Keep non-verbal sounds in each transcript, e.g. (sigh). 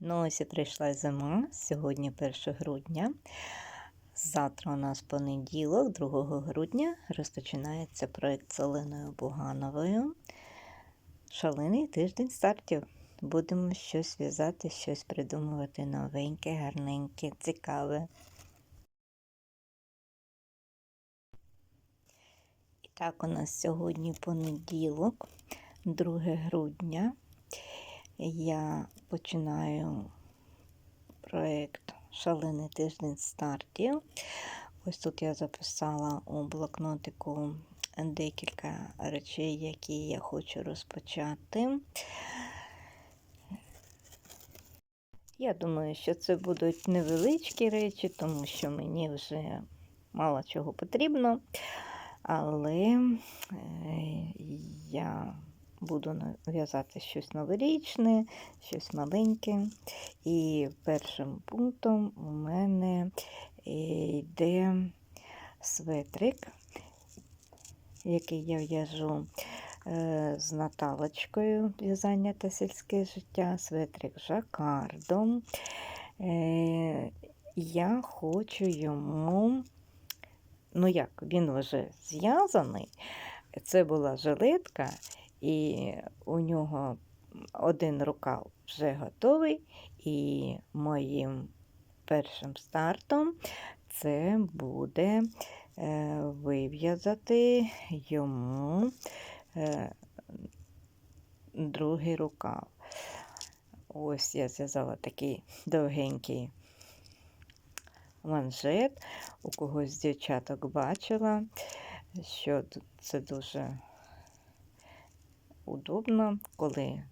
Ну, ось і прийшла зима. Сьогодні 1 грудня. Завтра у нас понеділок, 2 грудня, розпочинається проєкт з Оленою Бугановою. Шалений тиждень стартів. Будемо щось в'язати, щось придумувати новеньке, гарненьке, цікаве. І так, у нас сьогодні понеділок, 2 грудня. Я починаю проєкт Шалений тиждень стартів. Ось тут я записала у блокнотику декілька речей, які я хочу розпочати. Я думаю, що це будуть невеличкі речі, тому що мені вже мало чого потрібно, але я буду в'язати щось новорічне, щось маленьке. І першим пунктом у мене йде светрик, який я в'яжу з Наталочкою в'язання та сільське життя, светрик жакардом. Я хочу йому, ну як, він вже зв'язаний. Це була жилетка, і у нього один рукав вже готовий, і моїм першим стартом це буде вив'язати йому другий рукав. Ось я зв'язала такий довгенький манжет. У когось з дівчаток бачила, що це дуже удобно, коли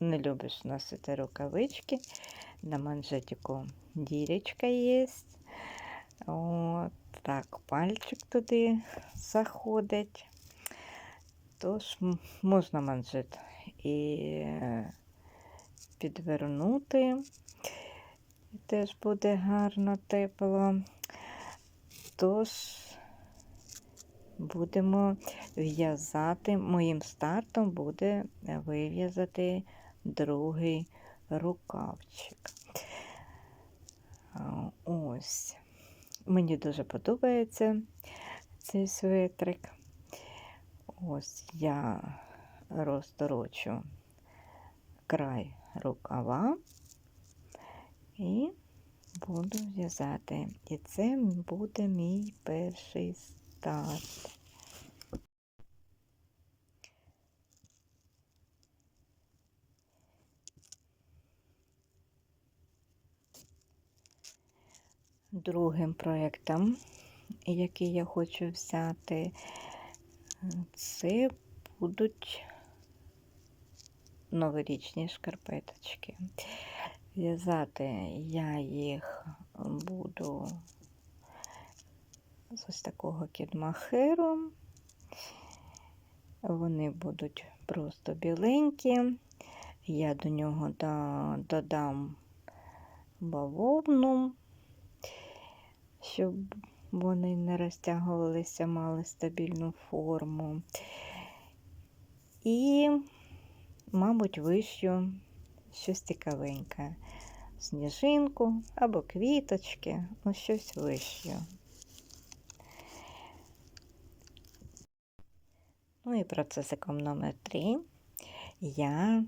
не любиш носити рукавички. На манжетику дірочка є. От так, пальчик туди заходить. Тож можна манжет і підвернути, теж буде гарно тепло. Тож будемо в'язати, моїм стартом буде вив'язати другий рукавчик. Ось. Мені дуже подобається цей светрик. Ось я розторочу край рукава і буду в'язати. І це буде мій перший старт. Другим проєктом, який я хочу взяти, це будуть новорічні шкарпеточки. В'язати я їх буду з ось такого кідмахеру. Вони будуть просто біленькі. Я до нього додам бавовну, щоб вони не розтягувалися, мали стабільну форму. І, мабуть, вищу щось цікавеньке. Сніжинку або квіточки, ну щось вище. Ну і процесиком номер 3 я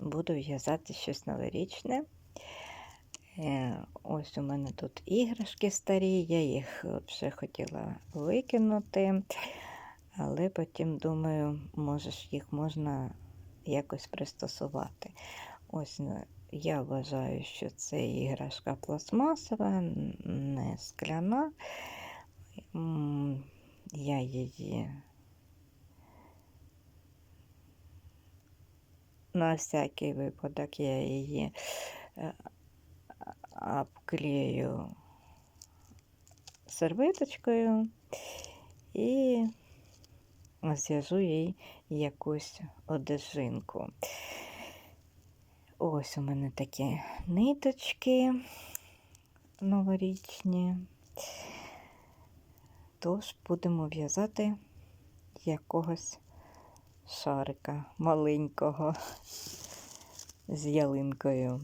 буду в'язати щось новорічне. Ось у мене тут іграшки старі, я їх вже хотіла викинути, але потім думаю, може їх можна якось пристосувати. Ось я вважаю, що це іграшка пластмасова, не скляна. Я її на всякий випадок я її обклею серветочкою і зв'яжу їй якусь одежинку. Ось у мене такі ниточки новорічні. Тож будемо в'язати якогось шарика маленького (laughs) з ялинкою.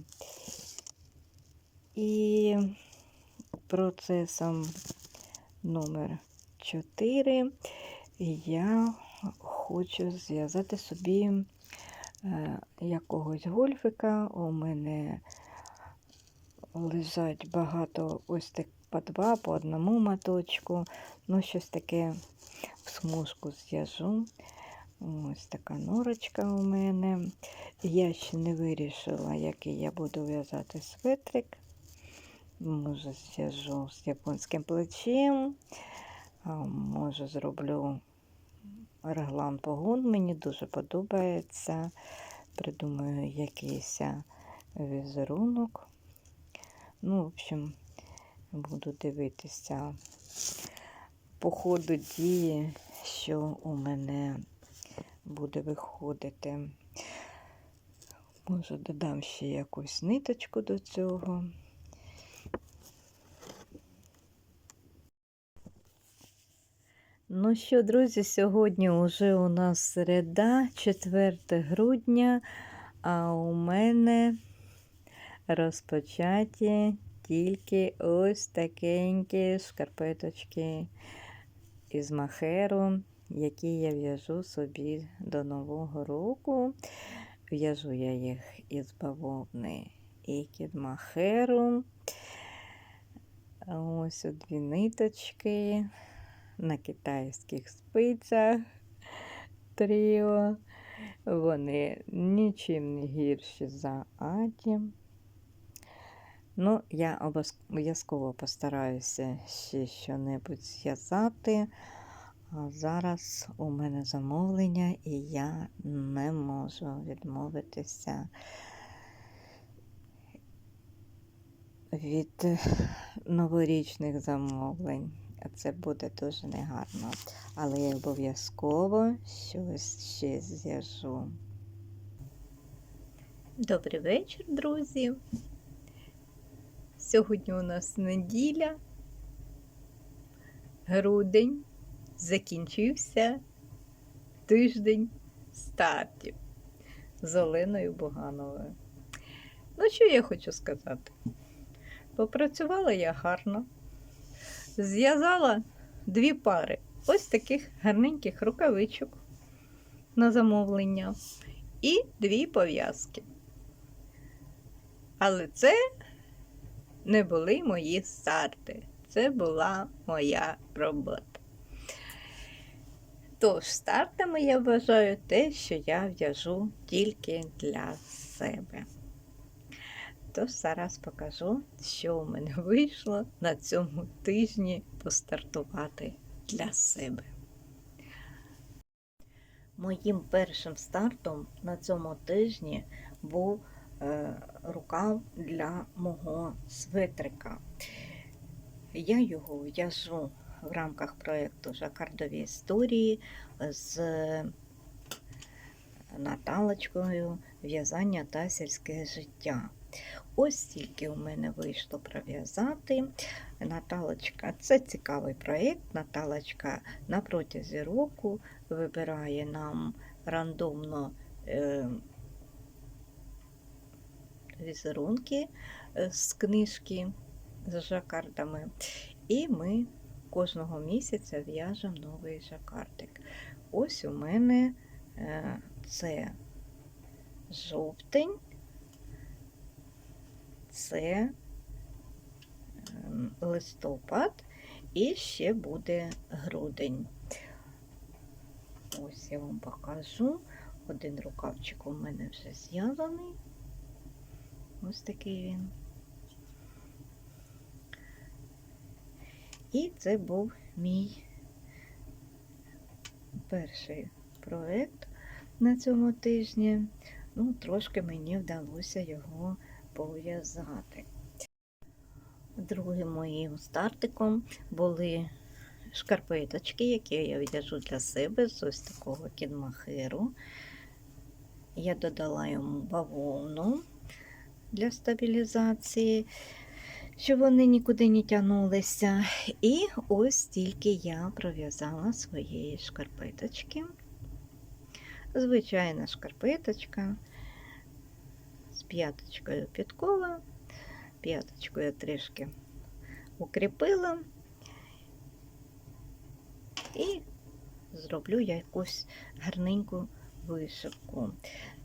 І процесом номер 4 я хочу зв'язати собі е, якогось гольфика. У мене лежать багато ось так по два, по одному моточку. Ну, щось таке в смужку зв'яжу. Ось така норочка у мене. Я ще не вирішила, який я буду в'язати светрик. Може, зв'яжу з японським плечем, може, зроблю реглан погон. Мені дуже подобається. Придумаю якийсь візерунок. Ну, в общем, буду дивитися по ходу дії, що у мене буде виходити. Може, додам ще якусь ниточку до цього. Ну що, друзі, сьогодні вже у нас середа, 4 грудня, а у мене розпочаті тільки ось такенькі шкарпеточки із махеру, які я в'яжу собі до Нового року. В'яжу я їх із бавовни і кідмахеру. Ось у дві ниточки на китайських спицях тріо. Вони нічим не гірші за Аді. Ну, я обов'язково постараюся ще що-небудь зв'язати. А зараз у мене замовлення, і я не можу відмовитися від новорічних замовлень. Це буде дуже негарно. Але я обов'язково щось ще зв'яжу. Добрий вечір, друзі. Сьогодні у нас неділя, грудень, закінчився тиждень стартів з Оленою Бугановою. Ну, що я хочу сказати? Попрацювала я гарно, зв'язала дві пари ось таких гарненьких рукавичок на замовлення і дві пов'язки. Але це не були мої старти. Це була моя робота. Тож, стартами я вважаю те, що я в'яжу тільки для себе. Тож зараз покажу, що у мене (laughs) вийшло на цьому тижні постартувати для себе. Моїм першим стартом на цьому тижні був Е, рукав для мого светрика. Я його в'яжу в рамках проєкту Жакардові історії з Наталочкою в'язання та сільське життя. Ось тільки у мене вийшло пров'язати. Наталочка, це цікавий проєкт. Наталочка на протязі року вибирає нам рандомно е, візерунки е, з книжки з жакардами. І ми кожного місяця в'яжемо новий жакардик. Ось у мене е, це жовтень, це ем, листопад і ще буде грудень. Ось я вам покажу. Один рукавчик у мене вже зв'язаний. Ось такий він. І це був мій перший проект на цьому тижні. Ну, трошки мені вдалося його пов'язати. Другим моїм стартиком були шкарпеточки, які я в'яжу для себе з ось такого кінмахеру. Я додала йому бавовну для стабілізації, щоб вони нікуди не тягнулися. І ось тільки я пров'язала своєї шкарпеточки. Звичайна шкарпеточка з п'яточкою підкова. П'яточку я трішки укріпила і зроблю я якусь гарненьку вишивку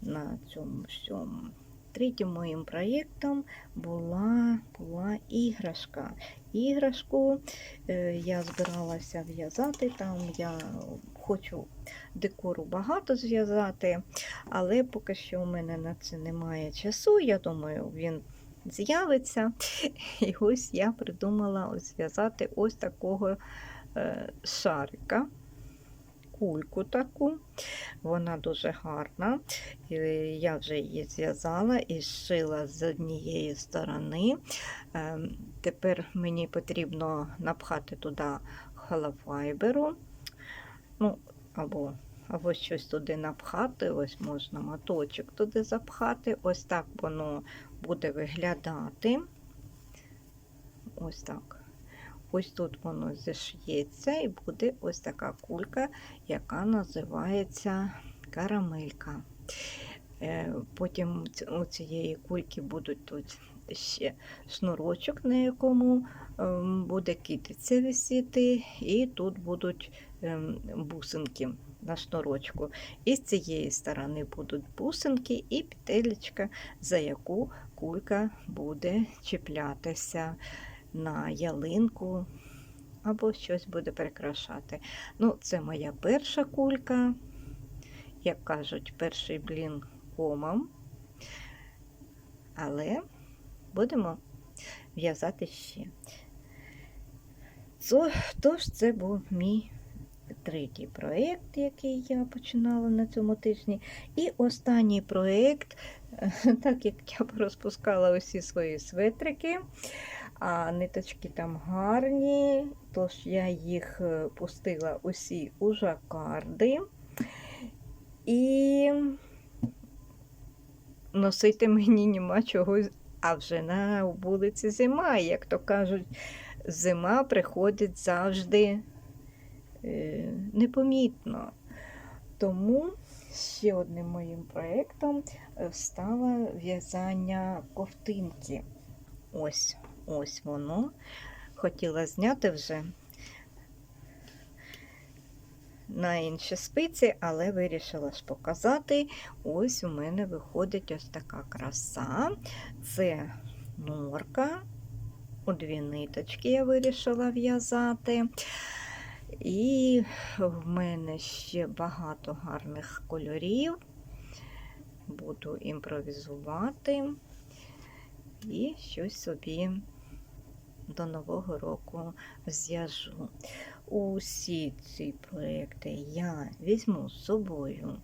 на цьому всьому. Третім моїм проєктом була, була іграшка. Іграшку е, я збиралася в'язати, там я хочу декору багато зв'язати, але поки що у мене на це немає часу. Я думаю, він з'явиться. І ось я придумала зв'язати ось такого е, шарика. Кульку таку, вона дуже гарна. І Я вже її зв'язала і зшила з однієї сторони. Ем, Тепер мені потрібно напхати туди холофайберу, ну, або, або щось туди напхати, ось можна моточок туди запхати. Ось так воно буде виглядати. Ось так. Ось тут воно зіш'ється і буде ось така кулька, яка називається карамелька. Е, Потім у цієї кульки будуть тут ще шнурочок, на якому ем, буде китиця висіти, і тут будуть ем, бусинки на шнурочку. І з цієї сторони будуть бусинки і петелечка, за яку кулька буде чіплятися на ялинку або щось буде прикрашати. Ну, це моя перша кулька, як кажуть, перший блін комом. Але будемо в'язати ще. Тож, це був мій третій проєкт, який я починала на цьому тижні. І останній проєкт, (laughs) так як я розпускала усі свої светрики, а ниточки там гарні, тож я їх е, пустила усі у жакарди. І носити мені нема чого, а вже на вулиці зима, як то кажуть, зима приходить завжди е, непомітно. Тому ще одним моїм проєктом е, стало в'язання ковтинки. Ось. Ось воно. Хотіла зняти вже на інші спиці, але вирішила ж показати. Ось у мене виходить ось така краса. Це норка. У дві ниточки я вирішила в'язати. І в мене ще багато гарних кольорів. Буду імпровізувати і щось собі до Нового року зв'яжу. Усі ці проекти я візьму з собою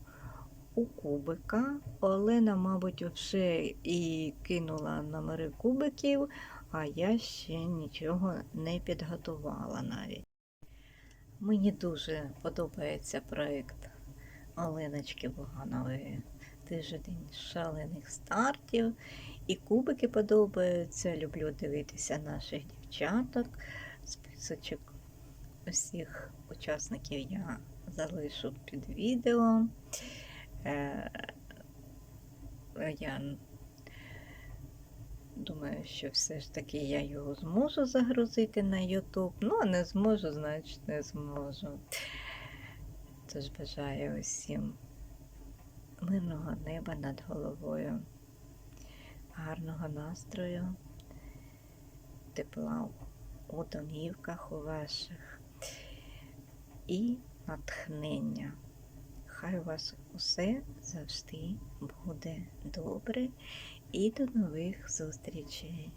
у кубика. Олена, мабуть, вже і кинула номери кубиків, а я ще нічого не підготувала навіть. Мені дуже подобається проєкт Оленочки Боганової. Тиждень шалених стартів. І кубики подобаються. Люблю дивитися наших дівчаток. Списочок усіх учасників я залишу під відео. Е, я думаю, що все ж таки я його зможу загрузити на YouTube. Ну, а не зможу, значить не зможу. Тож бажаю усім мирного неба над головою гарного настрою, тепла у домівках у ваших і натхнення. Хай у вас усе завжди буде добре і до нових зустрічей!